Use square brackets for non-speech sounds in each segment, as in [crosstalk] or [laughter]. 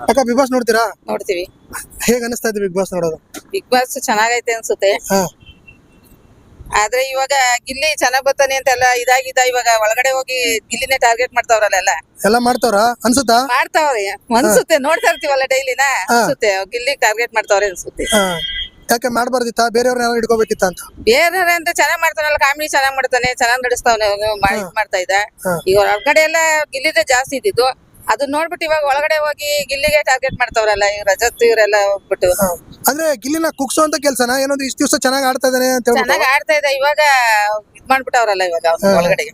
ಅಕ್ಕ big boss ನೋಡ್ತೀರಾ? ನೋಡ್ತೀವಿ. ಹೇಗ್ ಅನಿಸ್ತಾ ಇದೆ ಬಿಗ್ ಬಾಸ್ ನೋಡೋದು? ಬಿಗ್ ಬಾಸ್ ಚೆನ್ನಾಗೈತೆ ಅನ್ಸುತ್ತೆ. ಹಾ. ಆದ್ರೆ ಇವಾಗ ಗಿಲ್ಲಿ ಚೆನ್ನಾಗ್ ಬರ್ತಾನೆ ಅಂತೆಲ್ಲ ಇದಾಗಿದ್ದ ಇವಾಗ ಒಳಗಡೆ ಹೋಗಿ ಗಿಲ್ಲಿನೇ ಟಾರ್ಗೆಟ್ ಮಾಡ್ತಾವ್ರಲ್ಲ ಎಲ್ಲ ಎಲ್ಲ ಮಾಡ್ತಾವ್ರ? ಅನ್ಸುತ್ತಾ? ಮಾಡ್ತಾವ್ರಿ. ಅನ್ಸುತ್ತೆ. ನೋಡ್ತಾ ಇರ್ತೀವಲ್ಲ ಡೈಲಿನ? ಅನ್ಸುತ್ತೆ. ಗಿಲ್ಲಿ ಟಾರ್ಗೆಟ್ ಮಾಡ್ತಾವ್ರೆ ಅನ್ಸುತ್ತೆ. ಹಾ. ಯಾಕೆ ಮಾಡ್ಬಾರ್ದಿತ್ತ? ಬೇರೆಯವ್ರನ್ನ ಹಿಡ್ಕೋಬೇಕಿತ್ತ ಅಂತ? ಬೇರೆಯವ್ರ ಅಂತ ಚೆನ್ನಾಗ್ ಮಾಡ್ತಾನಲ್ಲ ಕಾಮಿಡಿ ಚೆನ್ನಾಗ್ ಮಾಡ್ತಾನೆ ಚೆನ್ನಾಗ್ ನಡೆಸ್ತಾವನೆ ಮಾಡ್ತಾ ಇದ್ದ. ಈಗ ಹೊರಗಡೆ ಎಲ್ಲ ಗಿಲ್ಲಿದೆ ಜಾಸ್ತಿ ಇದ್ದಿದ್ದು. ಅದನ್ನ ನೋಡ್ಬಿಟ್ಟು ಇವಾಗ ಒಳಗಡೆ ಹೋಗಿ ಗಿಲ್ಲಿಗೆ ಟಾರ್ಗೆಟ್ ಮಾಡ್ತಾವ್ರಲ್ಲ ಈ ರಜತ್ ಇವರೆಲ್ಲ ಹೋಗ್ಬಿಟ್ಟು. ಅಂದ್ರೆ ಗಿಲ್ಲಿನ ಕುಗ್ಸೋ ಅಂತ ಕೆಲ್ಸನ? ಏನಂದ್ರೆ ಇಷ್ಟ ದಿವಸ ಚೆನ್ನಾಗಿ ಆಡ್ತಾ ಇದಾನೆ ಅಂತ ಹೇಳ್ಬಿಟ್ಟು ಚೆನ್ನಾಗ್ ಆಡ್ತಾ ಇದೆ. ಇವಾಗ ಇದ್ ಮಾಡ್ಬಿಟ್ಟವ್ರಲ್ಲ ಇವಾಗ ಅವ್ನ ಒಳಗಡೆ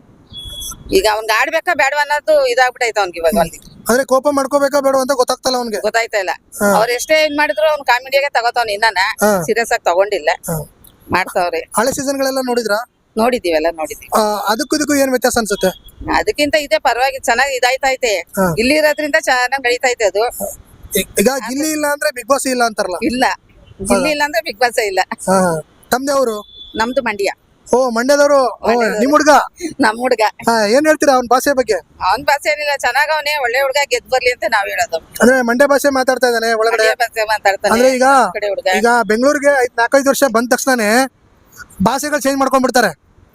ಈಗ ಅವ್ನ್ಗೆ ಆಡ್ಬೇಕಾ ಬೇಡವಾ ಅನ್ನೋದು ಇದಾಗ್ಬಿಟ್ಟೈತೆ ಅವ್ನ್ಗೆ ಇವಾಗ ಅಲ್ಲಿ. ಅಂದ್ರೆ ಕೋಪ ಮಾಡ್ಕೋಬೇಕಾ ಬೇಡ ಅಂತ ಗೊತ್ತಾಗ್ತಲ್ಲ ಅವ್ನಿಗೆ? ಗೊತ್ತಾಯ್ತಾ ಇಲ್ಲ. ಹಾ. ಅವ್ರ ಎಷ್ಟೇ ಇದ್ ಮಾಡಿದ್ರು ಅವ್ನ್ ಕಾಮಿಡಿಯಾಗೆ ತಗೋತಾವ್ ಇನ್ನಾನ. ಹಾ. ಸೀರಿಯಸ್ ಆಗಿ ತಗೊಂಡಿಲ್ಲ. ಹಾ. ಮಾಡ್ತಾವ್ರೆ. ಹಳೆ ಸೀಸನ್ ಗಳೆಲ್ಲ ನೋಡಿದ್ರಾ? ನೋಡಿದೀವೆಲ್ಲ ನೋಡಿದೀವಿ ಆ, ಅದಕ್ಕೂ ಇದಕ್ಕೂ ಏನ್ ವ್ಯತ್ಯಾಸ ಅನ್ಸುತ್ತೆ? ಅದಕ್ಕಿಂತ ಇದೆ ಪರವಾಗಿ ಚೆನ್ನಾಗಿ ಇದಾಯ್ತೈತೆ. ಹಾ. ಇಲ್ಲಿ ಇರೋದ್ರಿಂದ ಚೆನ್ನಾಗಿ ನಡೀತೈತೆ ಅದು. ಈ- ಈಗ ಗಿಲ್ಲಿ ಇಲ್ಲ ಅಂದ್ರೆ ಬಿಗ್ ಬಾಸ್ ಇಲ್ಲ ಅಂತಾರಲ್ಲ? ಇಲ್ಲ. ಇಲ್ಲಿ ಇಲ್ಲ ಅಂದ್ರೆ ಬಿಗ್ ಬಾಸ್ ಇಲ್ಲ. ಹಾ ತಮ್ದೆ ಅವರು ನಮ್ದು ಮಂಡ್ಯ. ಓ ಮಂಡ್ಯದವರು? ಓ ನಿಮ್ ಹುಡ್ಗ? ನಮ್ ಹುಡ್ಗ. ಹಾ ಏನ್ ಹೇಳ್ತೀರಾ ಅವ್ನ ಭಾಷೆ ಬಗ್ಗೆ? ಅವನ್ ಭಾಷೆ ಏನಿಲ್ಲ ಚೆನ್ನಾಗವನೇ ಒಳ್ಳೆ ಹುಡ್ಗ ಗೆದ್ ಬರ್ಲಿ ಅಂತ ನಾವ್ ಹೇಳೋದು. ಅಂದ್ರೆ ಮಂಡ್ಯ ಭಾಷೆ ಮಾತಾಡ್ತಾ ಇದ್ದಾನೆ ಒಳಗಡೆ? ಮಂಡ್ಯ ಭಾಷೆ ಮಾತಾಡ್ತಾನೆ ಅಂದ್ರೆ ಈಗ ಈ ಕಡೆ ಹುಡ್ಗ. ಈಗ ಬೆಂಗಳೂರಿಗೆ ಐದ್ ನಾಲ್ಕೈದು ವರ್ಷ ಬಂದ ತಕ್ಷಣನೇ ಭಾಷೆಗಳು ಚೇಂಜ್ ಮಾಡ್ಕೊಂಡ್ಬಿಡ್ತಾರೆ.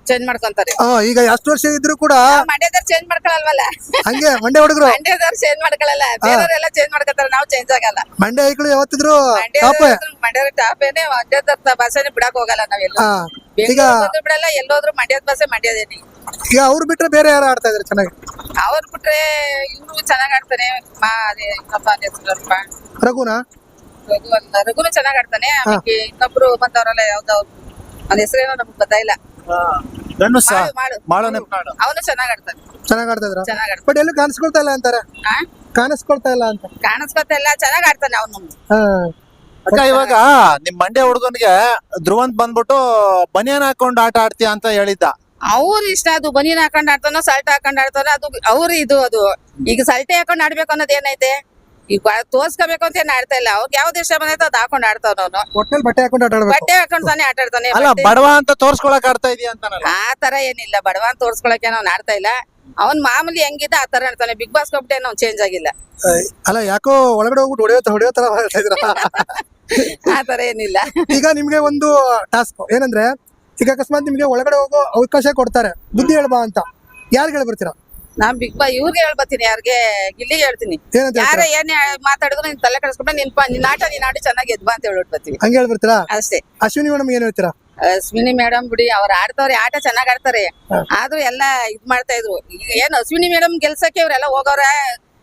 ಚೇಂಜ್ ಮಾಡ್ಕೊಂತಾರೆ. ಹಾ ಈಗ ಎಷ್ಟು ವರ್ಷ ಇದ್ರು ಕೂಡ ಮಂಡ್ಯದವ್ರು ಚೇಂಜ್ ಮಾಡ್ಕೊಳಲ್ವಲ್ಲ? ಹಂಗೆ ಮಂಡ್ಯ ಹುಡುಗರು. ಮಂಡ್ಯದವ್ರು ಚೇಂಜ್ ಮಾಡ್ಕೊಳಲ್ಲ. ಬೇರೆಯವರೆಲ್ಲ ಚೇಂಜ್ ಮಾಡ್ಕೊತಾರೆ ನಾವು ಚೇಂಜ್ ಆಗಲ್ಲ. ಮಂಡ್ಯ ಐಕ್ಳು ಯಾವತ್ತಿದ್ರು ಟಾಪ್ ಮಂಡ್ಯದ ಮಂಡ್ಯದ ಭಾಷೆನೆ ಬಿಡಕ್ ಹೋಗಲ್ಲ ನಾವೆಲ್ಲ ಈಗ ಬಿಡಲ್ಲ ಎಲ್ಲೋದ್ರು ಮಂಡ್ಯದ ಭಾಷೆ ಮಂಡ್ಯದೇನಿ. ಈಗ ಅವ್ರು ಬಿಟ್ರೆ ಬೇರೆ ಯಾರು ಆಡ್ತಾ ಇದಾರೆ ಚೆನ್ನಾಗಿ? ಅವ್ರು ಬಿಟ್ರೆ ಇವ್ರು ಚೆನ್ನಾಗಿ ಆಡ್ತಾನೆ ಮಾ ಅದೇ ಇನ್ನೊಬ್ಬ ಹೆಸ್ರಪ್ಪ ರಘುನಾ? ರಘು ಅಂತ ರಘುನು ಚೆನ್ನಾಗಿ ಆಡ್ತಾನೆ ಆಮೇಲೆ ಇನ್ನೊಬ್ರು ಬಂದವರಲ್ಲ ಯಾವ್ದೋ ಅದ ಹೆಸರೇನೋ ನಮ್ಗೆ ಗೊತ್ತಾಯಿಲ್ಲ. ಧನುಷ ಮಾಡು ಮಾಡು. ಮಾಳನೆ ಅವನು ಚೆನ್ನಾಗಿ ಆಡ್ತಾನೆ. ಚೆನ್ನಾಗ್ ಆಡ್ತಾ ಚೆನ್ನಾಗಿ ಆಡ್ತಾನೆ. ಬಟ್ ಎಲ್ಲೂ ಕಾಣಿಸ್ಕೊಳ್ತಾ ಇಲ್ಲ ಅಂತಾರೆ? ಕಾಣಿಸ್ಕೊಳ್ತಾ ಇಲ್ಲ ಅಂತ. ಕಾಣಿಸ್ಕೊತ ಎಲ್ಲ ಚೆನ್ನಾಗಿ ಆಡ್ತಾನೆ ಅವನು. ಹಾ. ಅಕ್ಕ ಇವಾಗ ನಿಮ್ ಮಂಡ್ಯ ಹುಡುಗನ್ಗೆ ಧ್ರುವಂತ್ ಬಂದ್ಬಿಟ್ಟು ಬನಿಯನ್ ಹಾಕೊಂಡು ಆಟ ಆಡ್ತೀಯ ಅಂತ ಹೇಳಿದ್ದ. ಅವ್ರ ಇಷ್ಟ ಅದು ಬನಿಯನ್ ಹಾಕೊಂಡ್ ಆಡ್ತಾನೋ ಸಲ್ಟ್ ಹಾಕೊಂಡ್ ಆಡ್ತಾನೋ ಅದು ಅವ್ರ ಇದು ಅದು. ಈಗ ಸಲ್ಟೆ ಹಾಕೊಂಡ್ ಆಡ್ಬೇಕು ಅನ್ನೋದು ಏನೈತೆ? ಈಗ ತೋರ್ಸ್ಕೋಬೇಕು ಅಂತ ಏನ್ ಆಡ್ತಾ ಇಲ್ಲ. ಅವ್ರಿಗೆ ಯಾವ್ದು ಇಷ್ಟ ಬಂದೈತೆ ಅದ್ ಹಾಕೊಂಡ್ ಆಡ್ತಾವ್ ನಾನು. ಒಟ್ನಲ್ಲಿ ಬಟ್ಟೆ ಹಾಕೊಂಡು ಬಟ್ಟೆ ಹಾಕೊಂಡ್ ತಾನೇ ಆಟ ಆಡ್ತಾನೆ. ಅಲ್ಲ ಬಟ್ಟೆ- ಬಡವ ಅಂತ ತೋರ್ಸ್ಕೊಳಕ್ ಆಡ್ತಾ ಇದೀಯ ಅಂತಾನಲ್ಲ. ಆ ತರ ಏನಿಲ್ಲ. ಬಡವ ಅಂತ ತೋರ್ಸ್ಕೊಳಕ್ಕೆ ಅವ್ನ್ ಆಡ್ತಾ ಇಲ್ಲ. ಅವ್ನ್ ಮಾಮೂಲಿ ಹೆಂಗಿದ್ದ ಆ ತರ ಆಡ್ತಾನೆ. ಬಿಗ್ ಬಾಸ್ ಹೋಗ್ಬಿಟ್ಟೆ ಅವ್ನು ಚೇಂಜ್ ಆಗಿಲ್ಲ. ಅಲ್ಲ ಯಾಕೋ ಒಳಗಡೆ ಹೋಗ್ಬಿಟ್ಟು ಹೊಡೆಯೋ ಹೊಡೆಯೋ ತರ ಹೇಳ್ತಾ ಇದ್ರ [laughs] ಆ ತರ ಏನಿಲ್ಲ. ಈಗ ನಿಮ್ಗೆ ಒಂದು ಟಾಸ್ಕ್ ಏನಂದ್ರೆ ಈಗ ಅಕಸ್ಮಾತ್ ನಿಮ್ಗೆ ಒಳಗಡೆ ಹೋಗೋ ಅವಕಾಶ ಕೊಡ್ತಾರೆ. ಬುದ್ಧಿ ಹೇಳ್ಬಾ ಅಂತ. ಯಾರು ಹೇಳ್ಬರ್ತೀರಾ ನಾನ್ ಬಿಗ್ ಬಾ ಇವ್ರಿಗೆ ಹೇಳ್ಬತ್ತೀನಿ ಯಾರಿಗೆ ಇಲ್ಲಿಗೆ ಹೇಳ್ತೀನಿ. ಏನಂತ ಯಾರ ಹೇಳ್ತೀರಾ ಏನ್ ಮಾತಾಡಿದ್ರು ನಿನ್ ತಲೆ ಕೆಡಿಸ್ಕೊಂಡ್ರೆ ನಿನ್ ಪ- ನಿನ್ ಆಟ ನೀನ್ ಆಡಿ ಚೆನ್ನಾಗಿ ಎದ್ಬಾ ಅಂತ ಹೇಳ್ಬಿಡ್ತೀವಿ ಹಂಗ ಹೇಳ್ಬಿಡ್ತೀರಾ? ಅಷ್ಟೇ. ಅಶ್ವಿನಿ ಮೇಡಮ್ ಏನ್ ಹೇಳ್ತೀರಾ? ಅಶ್ವಿನಿ ಮೇಡಮ್ ಬಿಡಿ ಅವ್ರ ಆಡ್ತವ್ರೆ ಆಟ ಚೆನ್ನಾಗ್ ಆಡ್ತಾರೆ. ಆದ್ರೂ ಎಲ್ಲ ಇದ್ ಮಾಡ್ತಾ ಇದ್ರು. ಈಗ ಏನ್ ಅಶ್ವಿನಿ ಮೇಡಮ್ ಗೆಲ್ಸಕ್ಕೆ ಇವ್ರೆಲ್ಲ ಹೋಗೋರ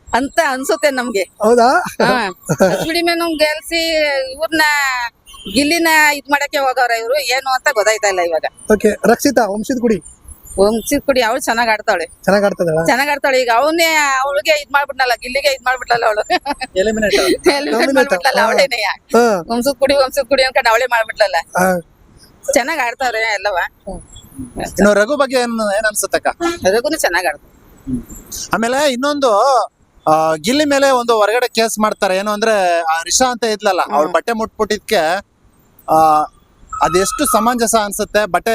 ಅಂತ ಅನ್ಸುತ್ತೆ ನಮ್ಗೆ. ಹೌದಾ? ಹಾ. ಅಶ್ವಿನಿ ಮೇಡಮ್ ಗೆಲ್ಸಿ ಇವ್ರನ್ನ ಗಿಲ್ಲಿನ ಇದ್ ಮಾಡಕ್ಕೆ ಹೋಗವ್ರ ಇವ್ರು ಏನು ಅಂತ ಗೊತ್ತಾಯ್ತಾ ಇಲ್ಲ ಇವಾಗ. ಓಕೆ ರಕ್ಷಿತಾ ವಂಶದ ಕುಡಿ ವಂಶಿ ಕುಡಿ ಅವಳು ಚೆನ್ನಾಗ್ ಆಡ್ತಾಳೆ. ಚೆನ್ನಾಗ್ ಆಡ್ತದಳ ಚೆನ್ನಾಗ್ ಆಡ್ತಾಳೆ. ಈಗ ಅವನೇ ಅವಳಿಗೆ ಇದ್ ಮಾಡ್ಬಿಟ್ನಲ್ಲ ಗಿಲ್ಲಿಗೆ ಇದ್ ಮಾಡ್ಬಿಟ್ಲಲ್ಲ ಅವಳು. [laughs] ಮಾಡ್ಬಿಟ್ಲಲ್ಲ ಅವಳೇನೆ. ವಂಶದ ಕುಡಿ ವಂಶದ ಕುಡಿ ಅನ್ಕೊಂಡು ಅವಳೇ ಮಾಡ್ಬಿಟ್ಲಲ್ಲ. ಚೆನ್ನಾಗ್ ಆಡ್ತಾವ್ರೆ ಎಲ್ಲವ. ಇನ್ನು ರಘು ಬಗ್ಗೆ ಏನ್ ಏನ್ ಅನ್ಸುತ್ತಕ್ಕ ರಘುನು ಚೆನ್ನಾಗ್ ಆಡ್ತಾವ ಆಮೇಲೆ ಇನ್ನೊಂದು ಗಿಲ್ಲಿ ಮೇಲೆ ಒಂದು ಹೊರಗಡೆ ಕೇಸ್ ಮಾಡ್ತಾರೆ. ಏನು ಅಂದ್ರೆ ರಿಷಾ ಅಂತ ಇದ್ಲಲ್ಲ ಅವ್ಳ ಬಟ್ಟೆ ಮುಟ್ಬಿಟ್ಟಿದ್ಕೆ ಆ ಅದೆಷ್ಟು ಸಮಂಜಸ ಅನ್ಸುತ್ತೆ? ಬಟ್ಟೆ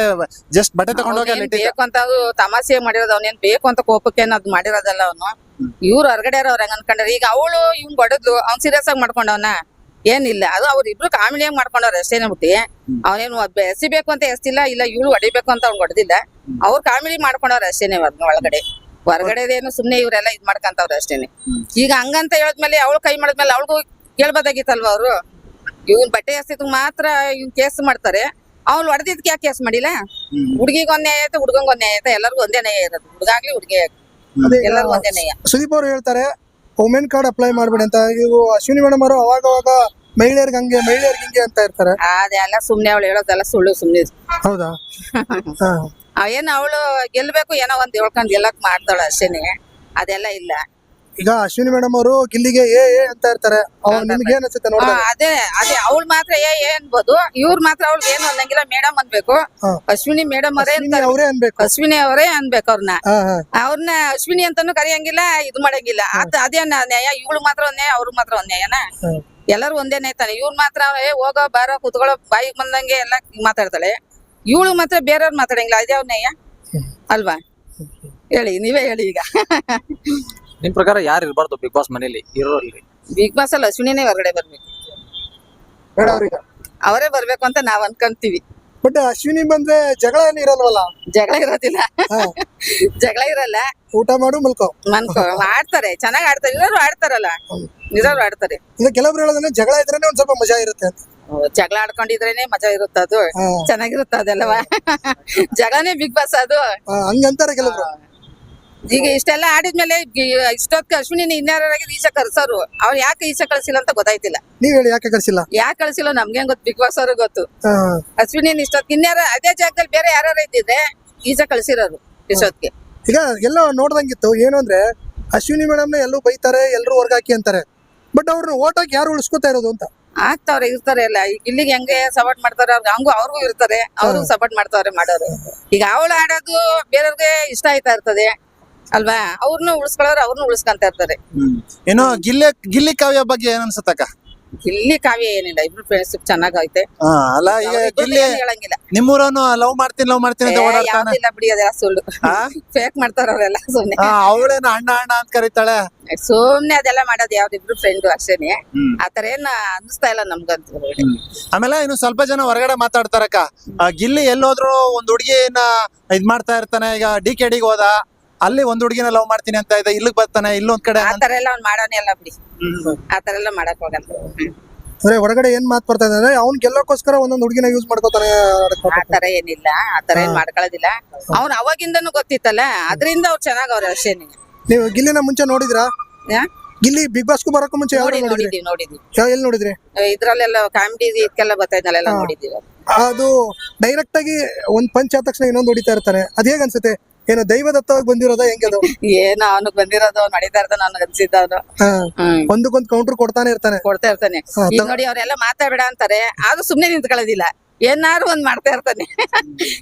ಜಸ್ಟ್ ಬಟ್ಟೆ ತಗೊಂಡೋಗಿ ಅಲ್ಲಿ ಅವ್ನೇನ್ ಇಟ್ಟಿದ್ದ ಬೇಕು ಅಂತ ಅದು ತಮಾಷೆ ಮಾಡಿರೋದು ಅವನೇನ್ ಬೇಕು ಅಂತ ಕೋಪಕ್ಕೆ ಅದ್ ಮಾಡಿರೋದಲ್ಲ ಅವನು? ಇವ್ರು ಹೊರಗಡೆ ಅವ್ರ ಹಂಗ ಅನ್ಕೊಂಡ್ರೆ? ಈಗ ಅವಳು ಇವ್ನ್ ಬಡದ್ಲು ಅವ್ನ್ ಸೀರಿಯಸ್ ಆಗಿ ಮಾಡ್ಕೊಂಡವನ? ಏನಿಲ್ಲ. ಅದು ಅವ್ರಿಬ್ರು ಕಾಮಿಡಿಯಾಗಿ ಮಾಡ್ಕೊಂಡವ್ರ ಅಷ್ಟೇನೆ ಬಿಟ್ಟಿ ಅವನೇನು ಎಸಿಬೇಕು ಅಂತ ಎಸ್ತಿಲ್ಲ ಇಲ್ಲ ಇವ್ಳು ಹೊಡಿಬೇಕು ಅಂತ ಅವ್ನ್ ಹೊಡೆದಿಲ್ಲ. ಅವ್ರು ಕಾಮಿಡಿ ಮಾಡ್ಕೊಂಡವ್ರ ಅಷ್ಟೇನೆ ಅದ್ನ ಒಳಗಡೆ. ಹೊರಗಡೆದೇನು ಸುಮ್ನೆ ಇವ್ರೆಲ್ಲ ಇದ್ ಮಾಡ್ಕಂತವ್ರ ಅಷ್ಟೇನೆ. ಈಗ ಹಂಗಂತ ಹೇಳದ್ಮೇಲೆ ಅವಳು ಕೈ ಮಾಡಿದ್ಮೇಲೆ ಅವಳಿಗೂ ಕೇಳ್ಬೋದಾಗಿತ್ತಲ್ವ ಅವ್ರು? ಇವ್ನ್ ಬಟ್ಟೆ ಎಸ್ತಿದ್ ಮಾತ್ರ ಇವ್ ಕೇಸ್ ಮಾಡ್ತಾರೆ. ಅವ್ನ್ ಹೊಡೆದಿದ್ಕೆ ಯಾಕೆ ಕೇಸ್ ಮಾಡಿಲ್ಲ? ಹುಡುಗಿಗೆ ಒಂದ್ ನ್ಯಾಯ ಐತೆ ಹುಡುಗಂಗ್ ಒಂದ್ ನ್ಯಾಯ ಐತೆ ಎಲ್ಲರಿಗೂ ಒಂದೇ ನ್ಯಾಯ ಇರೋದು. ಹುಡುಗಾಗ್ಲಿ ಹುಡುಗಿ ಎಲ್ಲರಿಗೂ ಒಂದೇ ನ್ಯಾಯ. ಸುದೀಪ್ ಅವ್ರು ಹೇಳ್ತಾರೆ ವುಮೆನ್ ಕಾರ್ಡ್ ಅಪ್ಲೈ ಮಾಡ್ಬೇಡಿ ಅಂತ. ಇವು ಅಶ್ವಿನಿ ಮೇಡಮ್ ಅವರು ಅವಾಗ ಅವಾಗ ಮಹಿಳೆಯರಿಗೆ ಹಂಗೆ ಮಹಿಳೆಯರಿಗೆ ಹಿಂಗೆ ಅಂತ ಇರ್ತಾರೆ. ಅದೆಲ್ಲ ಸುಮ್ನೆ ಅವಳು ಹೇಳೋದೆಲ್ಲ ಸುಳ್ಳು ಸುಮ್ನೆ. ಹೌದಾ? [laughs] ಏನ್ ಏನು ಅವಳು ಗೆಲ್ಬೇಕು ಏನೋ ಒಂದ್ ಹೇಳ್ಕೊಂಡ್ ಗೆಲ್ಲಕ್ ಮಾಡ್ತಾಳ ಅಷ್ಟೇನೆ. ಅದೆಲ್ಲ ಇಲ್ಲ. ಈಗ ಅಶ್ವಿನಿ ಮೇಡಮ್ ಅವರು ಗಿಲ್ಲಿಗೆ ಏ ಏ ಅಂತ ಇರ್ತಾರೆ. ಅವಾಗ ನಿಮ್ಗೆ ಏನ್ ಅನ್ಸುತ್ತೆ ಅದೇ ಅದೇ ಅವಳು ಮಾತ್ರ ಏ ಏ ಅನ್ಬೋದು. ಇವ್ರು ಮಾತ್ರ ಅವ್ಳಿಗೆ ಏನು ಅನ್ನಂಗಿಲ್ಲ ಮೇಡಮ್ ಅನ್ಬೇಕು. ಹಾ. ಅಶ್ವಿನಿ ಮೇಡಮ್ ಅವರೇ ಅಂತಾರೆ. ಅವರೇ ಅನ್ಬೇಕು. ಅಶ್ವಿನಿ ಅವರೇ ಅನ್ಬೇಕು ಅವ್ರನ್ನ ಹಾ ಹಾ. ಅವ್ರನ್ನ ಅಶ್ವಿನಿ ಅಂತಾನು ಕರೆಯಂಗಿಲ್ಲ ಇದು ಮಾಡಂಗಿಲ್ಲ. ಅದ್ ಅದೇ ನ- ನ್ಯಾಯ ಇವ್ಳು ಮಾತ್ರ ಒಂದ್ ನ್ಯಾಯ ಅವ್ರು ಮಾತ್ರ ಒಂದ್ ನ್ಯಾಯನ ಹಾ. ಎಲ್ಲರೂ ಒಂದೇ ತಾನೆ ಇವ್ರು ಮಾತ್ರ ಏ ಹೋಗೋ ಬಾರೋ ಕುತ್ಕೊಳ್ಳೋ ಬಾಯಿಗೆ ಬಂದಂಗೆ ಎಲ್ಲ ಮಾತಾಡ್ತಾಳೆ. ಇವಳು ಮಾತ್ರ ಬೇರೆಯವ್ರು ಮಾತಾಡಂಗಿಲ್ಲ. ಅದೇ ಅವ್ರ ನ್ಯಾಯ? ಅಲ್ವಾ? ಹೇಳಿ ನೀವೇ ಹೇಳಿ ಈಗ. [laughs] ನಿಮ್ ಪ್ರಕಾರ ಯಾರು ಇರಬಾರ್ದು ಬಿಗ್ ಬಾಸ್ ಮನೇಲಿ? ಇರೋರಲ್ಲಿ? ಬಿಗ್ ಬಾಸ್ ಅಲ್ಲಿ ಅಶ್ವಿನಿನೇ ಹೊರಗಡೆ ಬರ್ಬೇಕು. ಬೇಡ ಅವ್ರಿಗೆ. ಅವರೇ ಬರ್ಬೇಕು ಅಂತ ನಾವ್ ಅನ್ಕೊಂತೀವಿ. ಬಟ್ ಅಶ್ವಿನಿ ಬಂದ್ರೆ ಜಗಳ ಏನು ಇರಲ್ವಲ್ಲ? ಜಗಳ ಇರೋದಿಲ್ಲ. ಹಾ. ಜಗಳ ಇರಲ್ಲ. ಊಟ ಮಾಡು ಮಲ್ಕೋ. ಮನ್ಕೋ ಆಡ್ತಾರೆ ಚೆನ್ನಾಗ್ ಆಡ್ತಾರೆ. ಇರೋರು ಆಡ್ತಾರಲ್ಲ. ಇರೋರು ಆಡ್ತಾರೆ. ಕೆಲವರು ಕೆಲವ್ರು ಹೇಳೋದಂದ್ರೆ ಜಗಳ ಇದ್ರೇನೆ ಒಂದ್ ಸ್ವಲ್ಪ ಮಜಾ ಇರುತ್ತೆ ಅಂತ. ಜಗಳ ಆಡ್ಕೊಂಡಿದ್ರೇನೆ ಮಜಾ ಇರುತ್ತೆ ಅದು ಹಾ. ಚೆನ್ನಾಗಿರುತ್ತೆ ಅದೆಲ್ಲವ ಜಗಳನೇ ಬಿಗ್ ಬಾಸ್ ಅದು. ಆ, ಹಂಗಂತಾರೆ ಕೆಲವ್ರು. ಈಗ ಇಷ್ಟೆಲ್ಲ ಆಡಿದ್ಮೇಲೆ ಇಷ್ಟೊತ್ತಿಗೆ ಅಶ್ವಿನಿ ಇನ್ಯಾರಾಗಿ ಈಚೆ ಕರ್ಸೋರು ಅವ್ರು ಯಾಕೆ ಈಚೆ ಕಳ್ಸಿಲ್ಲ ಅಂತ ಗೊತ್ತಾಯ್ತಿಲ್ಲ. ನೀವ್ ಹೇಳಿ ಯಾಕೆ ಕಳ್ಸಿಲ್ಲ ಯಾಕೆ ಕಳ್ಸಿಲ್ಲ ನಮ್ಗೆ ಗೊತ್ತು ಬಿಗ್ ಬಾಸ್ ಅವ್ರಿಗೆ ಗೊತ್ತು. ಅಶ್ವಿನಿ ಇಷ್ಟೊತ್ತಿಗೆ ಇನ್ಯಾರ ಅದೇ ಜಾಗದಲ್ಲಿ ಬೇರೆ ಯಾರು ಇದ್ದಿದ್ರೆ ಈಚೆ ಕಳ್ಸಿರೋರು ಇಷ್ಟೊತ್ತಿಗೆ ಈಗ ಎಲ್ಲ ನೋಡ್ದಂಗಿತ್ತು ಏನು ಅಂದ್ರೆ ಅಶ್ವಿನಿ ಮೇಡಮ್ ಎಲ್ಲರೂ ಎಲ್ಲೂ ಬೈತಾರೆ ಎಲ್ಲರೂ ಹೊರ್ಗ್ ಹಾಕಿ ಅಂತಾರೆ. ಬಟ್ ಅವ್ರನ್ನ ಓಟ್ ಹಾಕಿ ಯಾರು ಉಳಿಸ್ಕೊತಾ ಇರೋದು ಅಂತ? ಆಗ್ತಾವ್ರೆ ಇರ್ತಾರೆ ಎಲ್ಲ. ಈಗ ಇಲ್ಲಿಗೆ ಹೆಂಗೆ ಸಪೋರ್ಟ್ ಮಾಡ್ತಾರೆ ಅವ್ರಿಗೆ ಹಂಗೂ ಅವ್ರಿಗೂ ಇರ್ತಾರೆ ಅವ್ರಿಗೂ ಸಪೋರ್ಟ್ ಮಾಡ್ತಾವ್ರೆ ಮಾಡೋರು. ಈಗ ಅವಳು ಆಡೋದು ಬೇರೆಯವ್ರಿಗೆ ಇಷ್ಟ ಆಯ್ತಾ ಇರ್ತದೆ. ಅಲ್ವಾ? ಅವ್ರನ್ನ ಉಳಿಸ್ಕೊಳ್ಳೋರು ಅವ್ರನ್ನ ಉಳಿಸ್ಕೊಂತ ಇರ್ತಾರೆ. ಏನೋ ಗಿಲ್ಲಿ ಗಿಲ್ಲಿ ಕಾವ್ಯ ಬಗ್ಗೆ ಏನ್ ಅನ್ಸುತ್ತಕ್ಕ ಗಿಲ್ಲಿ ಕಾವ್ಯ ಏನಿಲ್ಲ ಇಬ್ರು ಫ್ರೆಂಡ್ಶಿಪ್ ಚೆನ್ನಾಗೈತೆ ಹಾ, ಅಲ್ಲ ಈಗ ಗಿಲ್ಲಿ ಏನ್ ಹೇಳಂಗಿಲ್ಲ. ನಿಮ್ಮೂರನು ಲವ್ ಮಾಡ್ತೀನಿ ಲವ್ ಮಾಡ್ತೀನಿ ಅಂತ ಏ, ಓಡಾಡ್ತಾನೆ? ಯಾವ್ದಿಲ್ಲ ಬಿಡಿ ಅದೆಲ್ಲ ಸುಳ್ಳು ಆ? ಫೇಕ್ ಮಾಡ್ತಾರ ಅವ್ರೆಲ್ಲ ಸುಮ್ನೆ. ಅವಳೇನ ಅಣ್ಣ ಅಣ್ಣ ಅಂತ ಕರೀತಾಳೆ? ಸುಮ್ನೆ ಅದೆಲ್ಲ ಮಾಡೋದು ಯಾವ್ದಿಬ್ರು ಫ್ರೆಂಡ್ ಅಷ್ಟೇನೆ. ಆತರ ಏನ್ ಅನಿಸ್ತಾ ಇಲ್ಲ ನಮ್ಗಂತೂ. ಆಮೇಲೆ ಇನ್ನು ಸ್ವಲ್ಪ ಜನ ಹೊರಗಡೆ ಮಾತಾಡ್ತಾರಕ್ಕ. ಆ, ಗಿಲ್ಲಿ ಎಲ್ಲೋದ್ರು ಒಂದ್ ಹುಡುಗಿಯನ್ನ ಇದ್ ಮಾಡ್ತಾ ಇರ್ತಾನೆ ಈಗ ಡಿ ಕೆ ಡಿಗೆ ಹೋದ. ಅಲ್ಲಿ ಒಂದ್ ಹುಡುಗಿನ ಲವ್ ಮಾಡ್ತೀನಿ ಅಂತ ಇದೆ ಇಲ್ಲಿಗೆ ಬರ್ತಾನೆ ಇಲ್ಲೊಂದ್ ಕಡೆ ಆತರ ಎಲ್ಲ ಅವ್ನ್ ಮಾಡೋನೇ ಅಲ್ಲ ಬಿಡಿ. ಆತರ ಎಲ್ಲ ಮಾಡಕ್ ಹೋಗಲ್ಲ. ಅಂದ್ರೆ ಹೊರಗಡೆ ಏನ್ ಮಾತ್ ಬರ್ತಾ ಇದ್ದಾರೆ ಅವ್ನ್ ಗೆಲ್ಲೋಕೋಸ್ಕರ ಒಂದೊಂದು ಹುಡುಗಿನ ಯೂಸ್ ಮಾಡ್ಕೋತಾನೆ ಆತರ ಏನಿಲ್ಲ ಆತರ ಏನ್ ಮಾಡ್ಕೊಳ್ಳೋದಿಲ್ಲ. ಅವ್ನ್ ಅವಾಗಿಂದನು ಗೊತ್ತಿತ್ತಲ್ಲ ಅದರಿಂದ ಅವ್ರು ಅವ್ರ ಅಷ್ಟೇನೆ ನೀವು ಗಿಲ್ಲಿನ ಮುಂಚೆ ನೋಡಿದ್ರಾ? ಇಲ್ಲಿ ಗಿಲ್ಲಿ ಬಿಗ್ ಬಾಸ್ಗೂ ಬರಕ್ಕೂ ಮುಂಚೆ ಯಾವ್ದು ನೋಡಿ ನೋಡಿದ್ರಿ? ನೋಡಿದೀವಿ ನೋಡಿದೀವಿ. ಯಾವ ಎಲ್ಲಿ ನೋಡಿದ್ರಿ? ಇದ್ರಲ್ಲೆಲ್ಲ ಕಾಮಿಡಿ ಇದಕ್ಕೆಲ್ಲ ಬರ್ತಾ ಇದ್ನಲ್ಲ ಎಲ್ಲ ನೋಡಿದೀವಿ. ಅದು ಡೈರೆಕ್ಟ್ ಆಗಿ ಒಂದ್ ಪಂಚ್ ಆದ ತಕ್ಷಣ ಇನ್ನೊಂದು ಹೊಡಿತಾ ಇರ್ತಾರೆ ಅದ್ ಹೇಗ್ ಅನ್ಸುತ್ತೆ? ಏನು ದೈವದತ್ತವಾಗಿ ಬಂದಿರೋದ ಹೆಂಗೆ ಅದು? ಏನೋ ಅವನು ಬಂದಿರೋದು ನಡೀತಾ ಇರ್ತಾನೆ ಅವ್ನಿಗೆ ಅನ್ಸಿದ್ದ ಅವನು. ಹ್ಮ್. ಒಂದಕ್ಕೊಂದ್ ಕೌಂಟರ್ ಕೊಡ್ತಾನೆ ಇರ್ತಾನೆ. ಕೊಡ್ತಾ ಇರ್ತಾನೆ. ಹಾ, ಈಗ ನೋಡಿ ಅವರೆಲ್ಲ ಮಾತಾಡ್ಬೇಡ ಅಂತಾರೆ ಆದ್ರೂ ಸುಮ್ನೆ ನಿಂತ್ಕೊಳ್ಳೋದಿಲ್ಲ. ಏನಾರು ಒಂದ್ ಮಾಡ್ತಾ ಇರ್ತಾನೆ.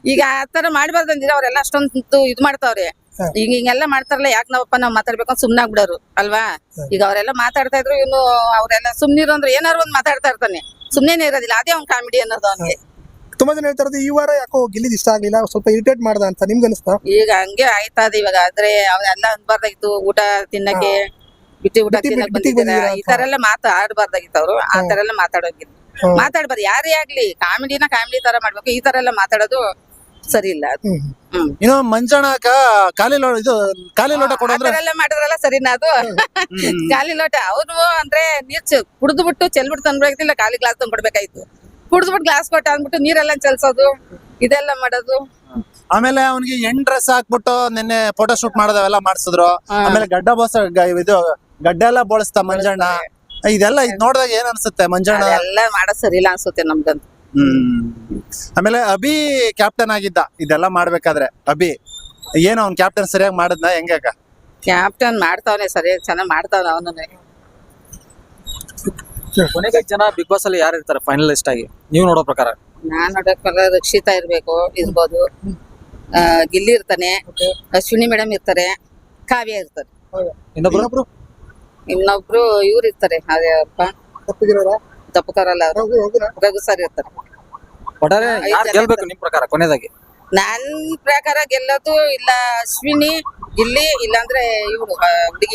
ಈಗ ಆತರ ಮಾಡ್ಬಾರ್ದು ಅಂದಿದ್ರೆ ಅವ್ರೆಲ್ಲ ಅಷ್ಟೊಂದು ಇದ್ ಮಾಡ್ತಾವ್ರೆ. ಹಾ. ಈಗ ಹಿಂಗೆಲ್ಲ ಮಾಡ್ತಾರಲ್ಲ ಯಾಕೆ ನಾವಪ್ಪ ನಾವ್ ಮಾತಾಡ್ಬೇಕು ಅಂತ ಸುಮ್ನೆ ಆಗ್ಬಿಡೋರು ಅಲ್ವಾ? ಈಗ ಅವರೆಲ್ಲ ಮಾತಾಡ್ತಾ ಇದ್ರು ಇನ್ನು ಅವರೆಲ್ಲ ಸುಮ್ನಿರು ಅಂದ್ರೆ ಏನಾರು ಒಂದ್ ಮಾತಾಡ್ತಾ ಇರ್ತಾನೆ. ಸುಮ್ನೆ ಇರೋದಿಲ್ಲ ಅದೇ ಅವ್ನ್ ಕಾಮಿಡಿ ಅನ್ನೋದು ಅವ್ನಿಗೆ. ತುಂಬಾ ಜನ ಹೇಳ್ತಾ ಇರೋದು ಈ ವಾರ ಯಾಕೋ ಗಿಲ್ಲಿದ್ ಇಷ್ಟ ಆಗ್ಲಿಲ್ಲ ಸ್ವಲ್ಪ ಇರಿಟೇಟ್ ಮಾಡ್ದ ಅಂತ ನಿಮ್ಗೆ ಅನಿಸ್ತಾ ಈಗ ಹಂಗೆ ಆಯ್ತಾ ಅದು ಇವಾಗ ಆದ್ರೆ ಅವೆಲ್ಲ ಅನ್ಬಾರ್ದಾಗಿತ್ತು ಊಟ ತಿನ್ನಕ್ಕೆ ಬಿಟ್ಟಿ ಊಟ ಬಿಟ್ಟಿ- ತಿನ್ನಕ್ ಬಿಟ್ಟಿ ಬಂದಿದ್ದೀರಾ? ಬಂದಿದ್ದೀರಾ ಈ ತರ ಎಲ್ಲ ಮಾತು ಆಡ್ಬಾರ್ದಾಗಿತ್ತು ಅವ್ರು ಆ ತರ ಎಲ್ಲ ಮಾತಾಡೋಕಿತ್ತು ಹ್ಮ್. ಮಾತಾಡ್ಬಾರ್ದು ಯಾರೇ ಆಗ್ಲಿ ಕಾಮಿಡಿನ ಕಾಮಿಡಿ ತರ ಮಾಡ್ಬೇಕು ಈ ತರ ಎಲ್ಲ ಮಾತಾಡೋದು ಸರಿ ಇಲ್ಲ ಅದು. ಹ್ಮ್. ಹ್ಮ್. ಇನ್ನು ಮಂಜಣ್ಣಕ ಖಾಲಿ ಲೋಟ ಇದು ಖಾಲಿ ಲೋಟ ಕೊಡು ಆ ಅಂದ್ರೆ ಎಲ್ಲ ಮಾಡಿದ್ರಲ್ಲ ಸರಿನಾ ಅದು? [laughs] ಖಾಲಿ ಲೋಟ ಅವನು ಅಂದ್ರೆ ನೀರ್ ಕುಡ್ದು ಬಿಟ್ಟು ಚೆಲ್ಬಿಟ್ಟು ತಂದ್ಬಿಡ್ತಿಲ್ಲ ಖಾಲಿ ಗ್ಲಾಸ್ ತಂದ್ಬಿಡ್ಬೇಕಾಯ್ತು. ಕುಡ್ದು ಗ್ಲಾಸ್ ಕೊಟ್ಟ ಅಂದ್ಬಿಟ್ಟು ನೀರೆಲ್ಲ ಚಲ್ಸೋದು ಇದೆಲ್ಲ ಮಾಡೋದು. ಆಮೇಲೆ ಅವನಿಗೆ ಎಂಡ್ ಡ್ರೆಸ್ ಹಾಕ್ಬಿಟ್ಟು ನಿನ್ನೆ ಫೋಟೋ ಶೂಟ್ ಮಾಡೋದವೆಲ್ಲ ಮಾಡಿಸಿದ್ರು. ಆಮೇಲೆ ಗಡ್ಡ ಬೋಸ ಗ- ಇದು ಗಡ್ಡ ಎಲ್ಲ ಬೋಳಿಸ್ತಾ ಮಂಜಣ್ಣ. ಇದೆಲ್ಲ ಇದ್ ನೋಡಿದಾಗ ಏನ್ ಅನ್ಸುತ್ತೆ ಮಂಜಣ್ಣ? ಎಲ್ಲ ಮಾಡೋದ್ ಸರಿ ಇಲ್ಲ ಅನ್ಸುತ್ತೆ ನಮ್ಗಂತೂ. ಹ್ಮ್. ಆಮೇಲೆ ಅಭಿ ಕ್ಯಾಪ್ಟನ್ ಆಗಿದ್ದ. ಇದೆಲ್ಲ ಮಾಡ್ಬೇಕಾದ್ರೆ. ಅಭಿ ಏನು ಅವ್ನ್ ಕ್ಯಾಪ್ಟನ್ ಸರಿಯಾಗಿ ಮಾಡದ್ನ? ಹೆಂಗ ಕ್ಯಾಪ್ಟನ್ ಮಾಡ್ತಾವನೆ ಸರಿ ಚೆನ್ನಾಗಿ ಮಾಡ್ತಾವನೆ ಅವನು [laughs] ಕೊನೆಗೆ ಜನ ಬಿಗ್ ಬಾಸ್ ಅಲ್ಲಿ ಯಾರು ಇರ್ತಾರೆ ಫೈನಲಿಸ್ಟ್ ಆಗಿ? ನೀವು ನೋಡೋ ಪ್ರಕಾರ. ನಾನ್ ನೋಡಕ್ಕೆಲ್ಲ ರಕ್ಷಿತಾ ಇರ್ಬೇಕು ಇರ್ಬೋದು. ಆ, ಗಿಲ್ಲಿ ಇರ್ತಾನೆ ಅಶ್ವಿನಿ ಮೇಡಮ್ ಇರ್ತಾರೆ ಕಾವ್ಯ ಇರ್ತಾರೆ. ಇನ್ನೊಬ್ರು? ಇನ್ನೊಬ್ರು? ಇವ್ರು ಇರ್ತಾರೆ. ಅದೇಪ್ಪ ತಪ್ಪಕಾರಲ್ಲ ರಘು ಸರ್ ಇರ್ತಾರೆ. ಒಟ್ಟಾರೆ ಐದ್ ಯಾರು ಜನ ಗೆಲ್ಬೇಕು ನಿಮ್ ಪ್ರಕಾರ ಕೊನೆದಾಗಿ? ನನ್ ಪ್ರಕಾರ ಗೆಲ್ಲೋದು ಇಲ್ಲ ಅಶ್ವಿನಿ ಗಿಲ್ಲಿ ಇಲ್ಲಾಂದ್ರೆ ಇವ್ರು ಹುಡುಗಿ.